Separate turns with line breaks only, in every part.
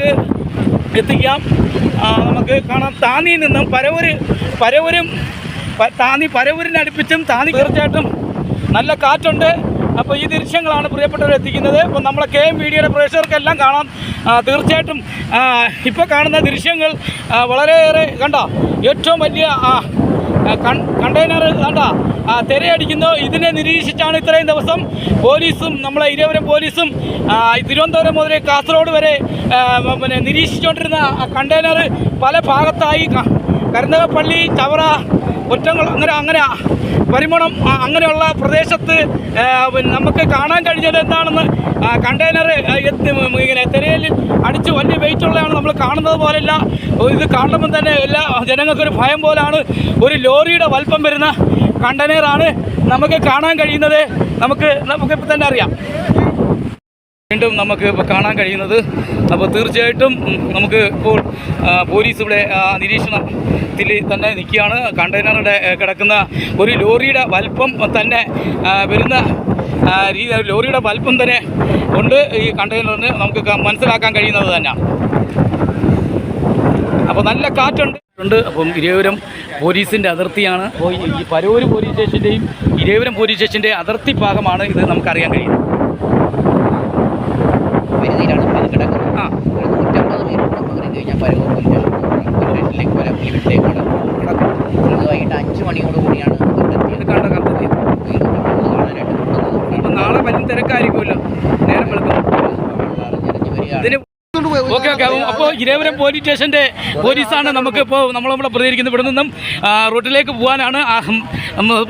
നമുക്ക് എത്തിക്കാം. നമുക്ക് കാണാം. താന്നിയിൽ നിന്നും പരവൂര് പരവൂരും താന്നി പരവൂരിനെ അടുപ്പിച്ചും താന്നി തീർച്ചയായിട്ടും നല്ല കാറ്റുണ്ട്. അപ്പോൾ ഈ ദൃശ്യങ്ങളാണ് പ്രിയപ്പെട്ടവർ എത്തിക്കുന്നത്. അപ്പോൾ നമ്മളെ കെ എം മീഡിയയുടെ പ്രേക്ഷകർക്കെല്ലാം കാണാം. തീർച്ചയായിട്ടും ഇപ്പോൾ കാണുന്ന ദൃശ്യങ്ങൾ വളരെയേറെ കണ്ട ഏറ്റവും വലിയ കണ്ടെയ്നർ കണ്ട തിരയടിക്കുന്നു. ഇതിനെ നിരീക്ഷിച്ചാണ് ഇത്രയും ദിവസം പോലീസും നമ്മളെ ഇരുവരും പോലീസും തിരുവനന്തപുരം മുതൽ കാസർഗോഡ് വരെ പിന്നെ നിരീക്ഷിച്ചുകൊണ്ടിരുന്ന കണ്ടെയ്നർ പല ഭാഗത്തായി കരുന്തകപ്പള്ളി ചവറ ഒറ്റങ്ങൾ അങ്ങനെ അങ്ങനെ പരിമണം അങ്ങനെയുള്ള പ്രദേശത്ത് നമുക്ക് കാണാൻ കഴിഞ്ഞത് എന്താണെന്ന് കണ്ടെയ്നർ ഇങ്ങനെ തിരയലിൽ അടിച്ച് വലിയ വെയിറ്റ് ഉള്ളതാണ് നമ്മൾ കാണുന്നത് പോലെയല്ല. ഇത് കാണുമ്പോൾ തന്നെ എല്ലാ ജനങ്ങൾക്കൊരു ഭയം പോലാണ്. ഒരു ലോറിയുടെ വലുപ്പം വരുന്ന കണ്ടെയ്നറാണ് നമുക്ക് കാണാൻ കഴിയുന്നത്. നമുക്ക് നമുക്ക് നമുക്കിപ്പോൾ തന്നെ അറിയാം. വീണ്ടും നമുക്ക് കാണാൻ കഴിയുന്നത്. അപ്പോൾ തീർച്ചയായിട്ടും നമുക്ക് ഇപ്പോൾ പോലീസ് ഇവിടെ നിരീക്ഷണത്തിൽ തന്നെ നിൽക്കുകയാണ്. കണ്ടെയ്നറുടെ കിടക്കുന്ന ഒരു ലോറിയുടെ വലിപ്പം തന്നെ വരുന്ന രീതി ലോറിയുടെ വലിപ്പം തന്നെ ഉണ്ട്. ഈ കണ്ടെയ്നറിന് നമുക്ക് മനസ്സിലാക്കാൻ കഴിയുന്നത് തന്നെയാണ്. അപ്പോൾ നല്ല കാറ്റുണ്ട്. ഉണ്ട്. അപ്പം ഇരയൂരം പോലീസിന്റെ അതിർത്തിയാണ്. അപ്പോൾ ഈ- പരൂർ പരവൂർ പോലീസ് സ്റ്റേഷന്റെയും ഇരേപുരം പോലീസ് സ്റ്റേഷന്റെ അതിർത്തി ഭാഗമാണ് ഇത് നമുക്കറിയാൻ കഴിയുന്നത്. ആ.
വൈകിട്ട് അഞ്ച് മണിയോട് കൂടിയാണ്
കണ്ട നാളെ വലിയ തിരക്കായിരിക്കുമല്ലോ. നേരം ഇതിന് ഓക്കെ ഓക്കെ. അപ്പോൾ ഇരേവരം പോലീസ് സ്റ്റേഷന്റെ പോലീസാണ് നമുക്ക് ഇപ്പോൾ നമ്മളെ പ്രതികരിക്കുന്നത്. ഇവിടെ നിന്നും റോഡിലേക്ക് റൂട്ടിലേക്ക് പോകാനാണ്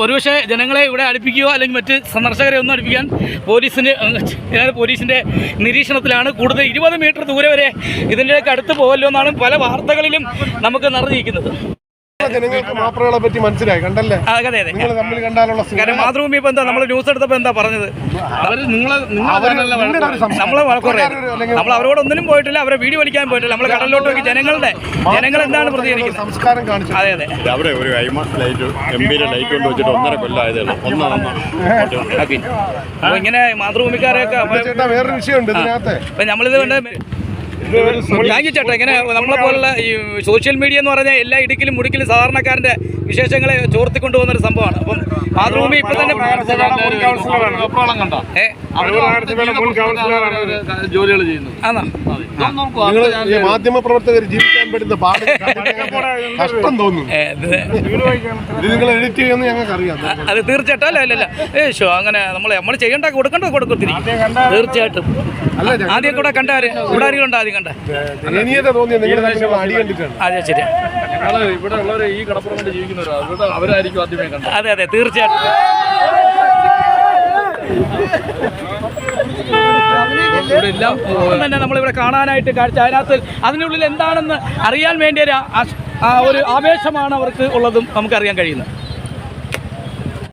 ഒരുപക്ഷെ ജനങ്ങളെ ഇവിടെ അടുപ്പിക്കുകയോ അല്ലെങ്കിൽ മറ്റ് സന്ദർശകരെ ഒന്നും അടുപ്പിക്കാൻ പോലീസിന് പോലീസിന്റെ നിരീക്ഷണത്തിലാണ്. കൂടുതൽ ഇരുപത് മീറ്റർ ദൂരെ വരെ ഇതിന്റെയൊക്കെ അടുത്ത് പോകല്ലോ എന്നാണ് പല വാർത്തകളിലും നമുക്ക് നിറഞ്ഞിരിക്കുന്നത്.
ജനങ്ങൾക്ക് മാപ്രകളെ പറ്റി മനസ്സിലായി കണ്ടല്ലേ? നിങ്ങൾ തമ്മിൽ കണ്ടാലുള്ള
കാരണം മാതൃഭൂമി ഇപ്പൊ എന്താ? നമ്മൾ ന്യൂസ് എടുത്തപ്പോ എന്താ പറഞ്ഞത്?
നമ്മളെ.
നമ്മൾ വഴക്കുറേ നമ്മൾ അവരോട് ഒന്നിനും പോയിട്ടില്ല. അവരെ വീട് വലിക്കാൻ പോയിട്ടില്ല. നമ്മൾ കടലിലോട്ട് നോക്കി ജനങ്ങളുടെ ജനങ്ങൾ എന്താണ് പ്രതികരിക്കുന്നത്?
സംസ്കാരം കാണിച്ചു.
അതെ അതെ.
അവിടെ ഒരു ഐമാസ് ലൈറ്റ് കൊണ്ട് വെച്ചിട്ട് ഒന്നര കൊല്ലമായതേ
ഇങ്ങനെ മാതൃഭൂമിക്കാരെയൊക്കെ
വേറൊരു വിഷയമുണ്ട് ഇതിനകത്ത്.
നമ്മളിത് വേണ്ട താങ്ക് യു ചേട്ടാ. ഇങ്ങനെ നമ്മളെ പോലുള്ള ഈ സോഷ്യൽ മീഡിയ എന്ന് പറഞ്ഞാൽ എല്ലാ ഇടുക്കിലും മുടുക്കിലും സാധാരണക്കാരന്റെ വിശേഷങ്ങളെ ചോർത്തിക്കൊണ്ടുപോകുന്ന ഒരു സംഭവമാണ്. അപ്പം മാതൃഭൂമി ഇപ്പൊ തന്നെ
ജോലികൾ ചെയ്യുന്നത്.
മാധ്യമ പ്രവർത്തകർ ജീവിക്കാൻ പറ്റുന്ന പാട് കഷ്ടം തോന്നുന്നു.
അത് തീർച്ചയായിട്ടും. അല്ല അല്ല ഏശോ ഏ ഷോ അങ്ങനെ നമ്മൾ നമ്മൾ ചെയ്യണ്ട കൊടുക്കേണ്ടത് കൊടുക്കത്തിരി തീർച്ചയായിട്ടും. ആദ്യം കൂടെ കണ്ടാര് ഇവിടെ ആരെങ്കിലും ഉണ്ടോ ആദ്യം കണ്ട? അതെ ശരി
ഇവിടെ ഉള്ളവരെ ഈ കടപ്പുറം കൊണ്ട് ജീവിക്കുന്നവരാ അവരായിരിക്കും
അതെ അതെ തീർച്ചയായിട്ടും. തന്നെ നമ്മളിവിടെ കാണാനായിട്ട് കാഴ്ച. അതിനകത്ത് അതിനുള്ളിൽ എന്താണെന്ന് അറിയാൻ വേണ്ടി ഒരു ആ- ആ ഒരു ആവേശമാണ് അവർക്ക് ഉള്ളതും നമുക്കറിയാൻ കഴിയുന്നത്.